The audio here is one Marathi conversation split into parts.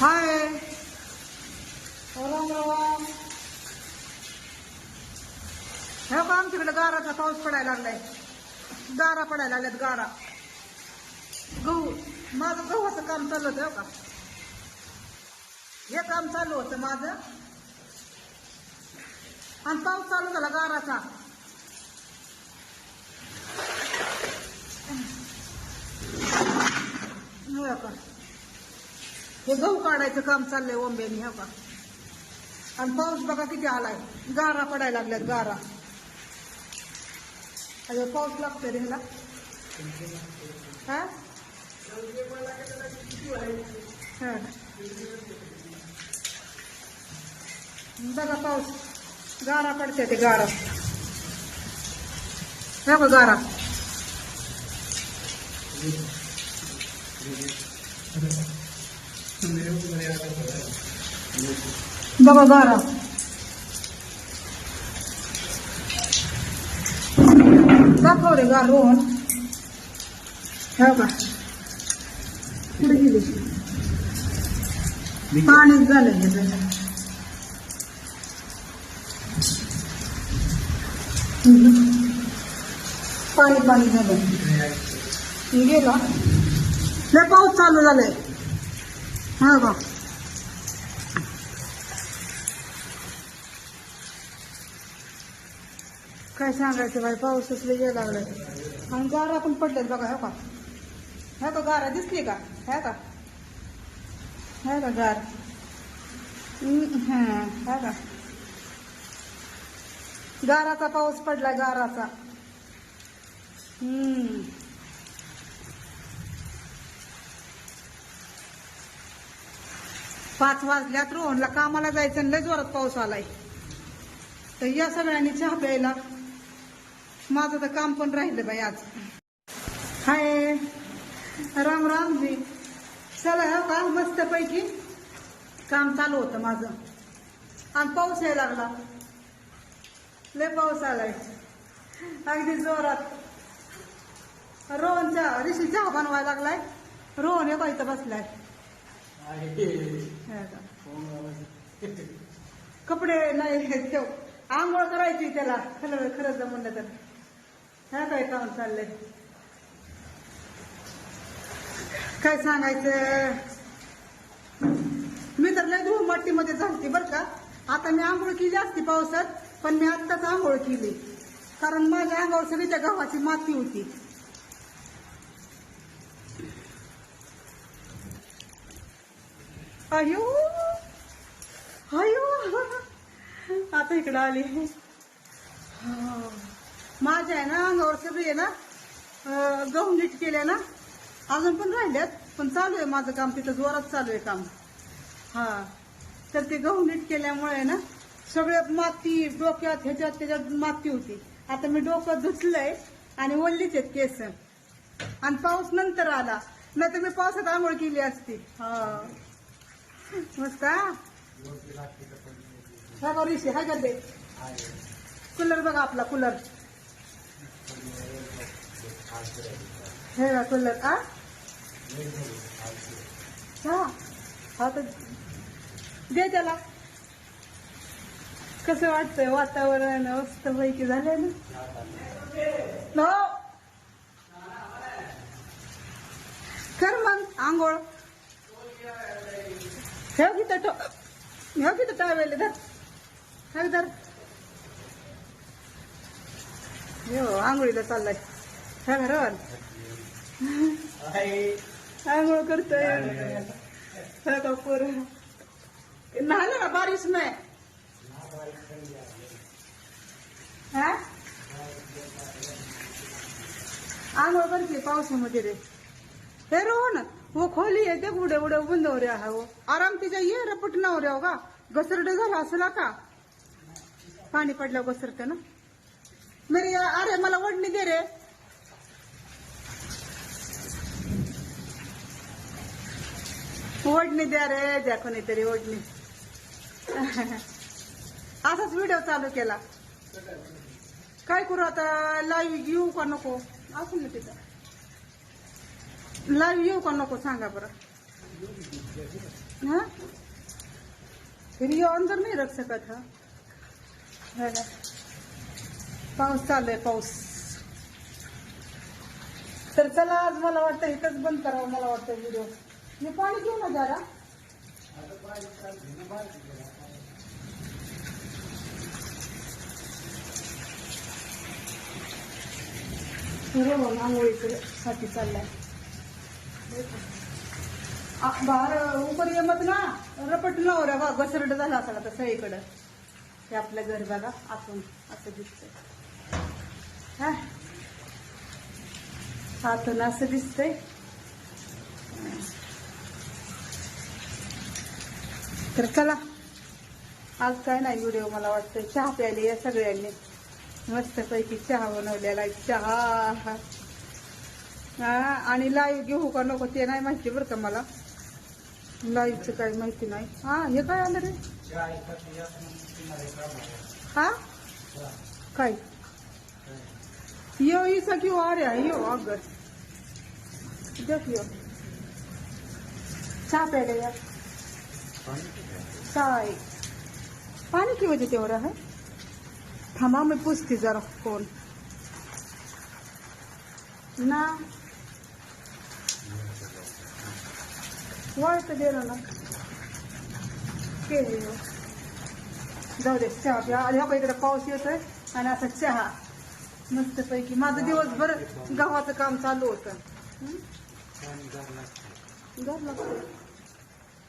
हाय. राम राम. हे का आमच्याकडे गाराचा पाऊस पडायला लागलाय. गारा पडायला लागल्यात गारा. गहू माझं गव्हाचं काम चालू होतं हो का? हे काम चालू होतं माझं. आणि पाऊस चालू झाला गाराचा हो का हे गहू काढायचं काम चाललंय ओंब्यानी ह्या का आणि पाऊस बघा किती आलाय. गारा पडायला लागल्यात गारा. अरे पाऊस लागतोय रे ह्याला. हा? बघा पाऊस. गारा पडते ते गारा. ह्या बघ गारा. बघा गारा दाखव रे गार रोहन हे बघा पुढे गेली पाणीच त्याच्यात. पाणी पाणी झालं गेला लय पाऊस चालू झालाय हा का काय सांगायचं बाई पाऊसच लय गेला लागलाय. आणि गारा पण पडल्यात बघा हो का ह्या का गारा दिसली का? हे का ह्या का गार. ह्या हे का गाराचा पाऊस पडला गाराचा. हम्म. पाच वाजल्यात रोहनला कामाला जायचं आणि लय जोरात पाऊस आलाय. तर या सगळ्यांनी चहा प्यायला. माझं तर काम पण राहिलं बाई आज. हाय. राम राम जी. चला हो का मस्त पैकी काम चालू होतं माझं. आणि पाऊस यायला लागला. लय पाऊस आलाय. अगदी जोरात. रोहन चहा ऋषी चहा बनवायला लागलाय. रोहन हे इथं बसलाय. हे का. कपडे नाही ठेव आंघोळ करायची त्याला. खरं खरंच म्हणलं तर. ह्या काय काम चाललंय? काय सांगायचं? मी तर लय धूळ मट्टीमध्ये झालती बरं का. आता मी आंघोळ केली असती पावसात पण मी आत्ताच आंघोळ केली. कारण माझ्या अंगावर सगळी त्या गव्हाची माती होती. अयो अयो आता इकडं आली. माझ्या आहे ना अंगावर सगळे आहे ना गहू नीट केले ना अजून पण राहिल्यात पण चालू आहे माझं काम तिथं जोरात चालू आहे काम. हा. तर ते गहू नीट केल्यामुळे ना सगळे माती डोक्यात ह्याच्यात त्याच्यात माती होती. आता मी डोकं धुतलंय आणि ओल्लीच आहेत केस. आणि पाऊस नंतर आला. नाही तर मी पावसात आंघोळ केली असती. हा. मस्त हा? का ऋषी हाय का ते कूलर बघा आपला कूलर. हे का कूलर आ हा हा तर दे त्याला. कसं वाटतंय वातावरण? मस्त पैकी झालंय ना? हो. कर मग आंघोळ. ठेव की तर ठेव की तर टावेल धर. काय धर. हो आंघोळीला चाललाय. ह्या घरावर आंघोळ करतोय. ह्या का पोर. नाही ना. वो खोली आहे ते उड्या उड्या बंद हो वो। आराम तिच्या ये रपट ना हो का घसरड झाला असला का। पाणी पडल्यावर घसरते ना। मेरी अरे मला ओढणी दे रे ओढणी द्या रे द्या कोणीतरी ओढणी असाच व्हिडिओ चालू केला। काय करू आता लाईव्ह येऊ का नको? असू ना तिथं. लाईव्ह येऊ का नको सांगा बरं हा फिर ऑन तर नाही रख सकत हा ना पाऊस चालू आहे पाऊस तर चला आज मला वाटतं इथंच बंद करावं मला वाटतं व्हिडिओ मी पाणी घेऊ ना जरा आंघोळीकडे साठी चाललाय बाहेर उपर येमत ना रपट नवऱ्या हो बा घसरड झाला असा आता सगळीकडं. हे आपलं घर बघा आपण असं दिसतंय. हा. आतून असं दिसतंय. तर चला आज काय नाही व्हिडिओ मला वाटतं चहा प्यायली या सगळ्यांनी. मस्तपैकी चहा बनवलेला चहा. आणि लाईव्ह घेऊ का नको ते नाही माहिती बरं का मला. लाईव्हचं काही माहिती नाही. हा हे काय आलं रे? हा? काय? यो इसा क्यों आ रहा यो अगर देख यो. चाय पहले यार चाय पानी की वजह से हो? रहा है थांबा मी पूछती जरा कौन ना? वाळत गेलं ना केली जाऊ दे चहा प्या. आणि इकडे पाऊस येतोय आणि असा चहा. मस्त पैकी माझं दिवसभर गव्हाचं काम चालू होतं. हं? गार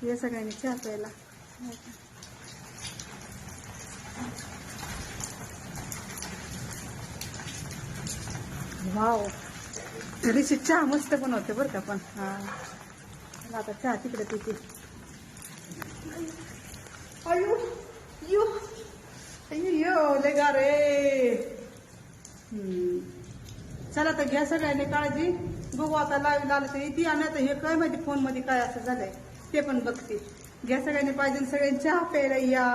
या सगळ्यांनी चहा प्यायला. वाव. थोडीशी चहा मस्त बनवते बरं का पण. हा. आता चहा तिकडे पिते. अयो यो अयो लय रे चला तर घ्या सगळ्यांनी काळजी. बघू आता लाईव्ह आलं तर इथे आणि आता हे काय माहिती फोनमध्ये काय असं झालंय. ते पण बघते. घ्या सगळ्यांनी पाहिजे सगळ्यांनी चहा प्यायला या.